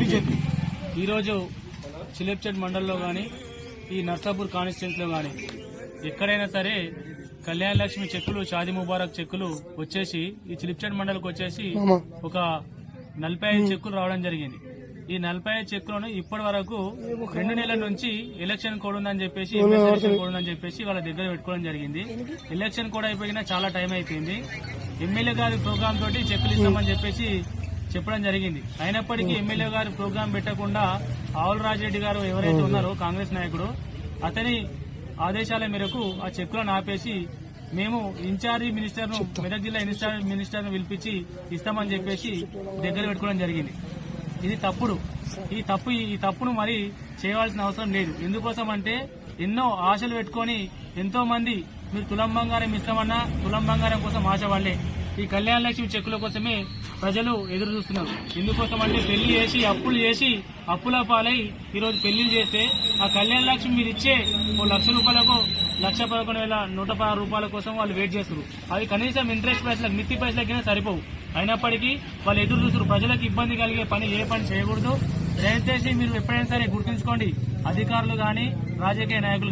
BJP. ఈరోజు చిలిప్చెట్ మండలంలో కానీ ఈ నర్సాపూర్ కాన్స్టిట్యూన్సీలో కానీ ఎక్కడైనా సరే కళ్యాణ లక్ష్మి చెక్కులు షాది ముబారక్ చెక్కులు వచ్చేసి ఈ చిలిప్చెట్ మండలికి వచ్చేసి ఒక నలభై ఐదు చెక్కులు రావడం జరిగింది. ఈ నలభై ఐదు చెక్కులను ఇప్పటి వరకు రెండు నెలల నుంచి ఎలక్షన్ కోడ్ ఉందని చెప్పేసి ఎలక్షన్ కోడ్ ఉందని చెప్పేసి వాళ్ళ దగ్గర పెట్టుకోవడం జరిగింది. ఎలక్షన్ కూడా అయిపోయినా చాలా టైం అయిపోయింది. ఎమ్మెల్యే గారి ప్రోగ్రామ్ తోటి చెక్కులు ఇస్తామని చెప్పేసి చెప్పడం జరిగింది. అయినప్పటికీ ఎమ్మెల్యే గారు ప్రోగ్రాం పెట్టకుండా ఆవుల రాజరెడ్డి గారు ఎవరైతే ఉన్నారో కాంగ్రెస్ నాయకుడు అతని ఆదేశాల మేరకు ఆ చెక్కులను ఆపేసి మేము ఇన్ఛార్జి మినిస్టర్ను మెదక్ జిల్లా ఇన్ఛార్జ్ మినిస్టర్ను పిలిపించి ఇస్తామని చెప్పేసి దగ్గర పెట్టుకోవడం జరిగింది. ఇది తప్పుడు. ఈ తప్పు ఈ తప్పును మరి చేయవలసిన అవసరం లేదు. ఎందుకోసం అంటే ఎన్నో ఆశలు పెట్టుకొని ఎంతో మంది మీరు తులం బంగారం ఇస్తామన్నా తులం బంగారం కోసం ఆశ వాళ్ళే ఈ కళ్యాణ లక్ష్మి చెక్కుల కోసమే ప్రజలు ఎదురు చూస్తున్నారు. ఎందుకోసం అంటే పెళ్ళి చేసి అప్పులు చేసి అప్పుల పాలై ఈరోజు పెళ్ళి చేస్తే ఆ కళ్యాణ లక్ష్మి మీరు ఇచ్చే ఓ లక్ష రూపాయలకు లక్ష పదకొండు వేల నూట పదహారు రూపాయల కోసం వాళ్ళు వెయిట్ చేస్తారు అవి కనీసం ఇంట్రెస్ట్ పైసలకు మిత్తి పైసలకైనా సరిపోవు. అయినప్పటికీ వాళ్ళు ఎదురు చూస్తారు ప్రజలకు ఇబ్బంది కలిగే పని ఏ పని చేయకూడదు. దయచేసి మీరు ఎప్పుడైనా సరే గుర్తుంచుకోండి. అధికారులు కానీ రాజకీయ నాయకులు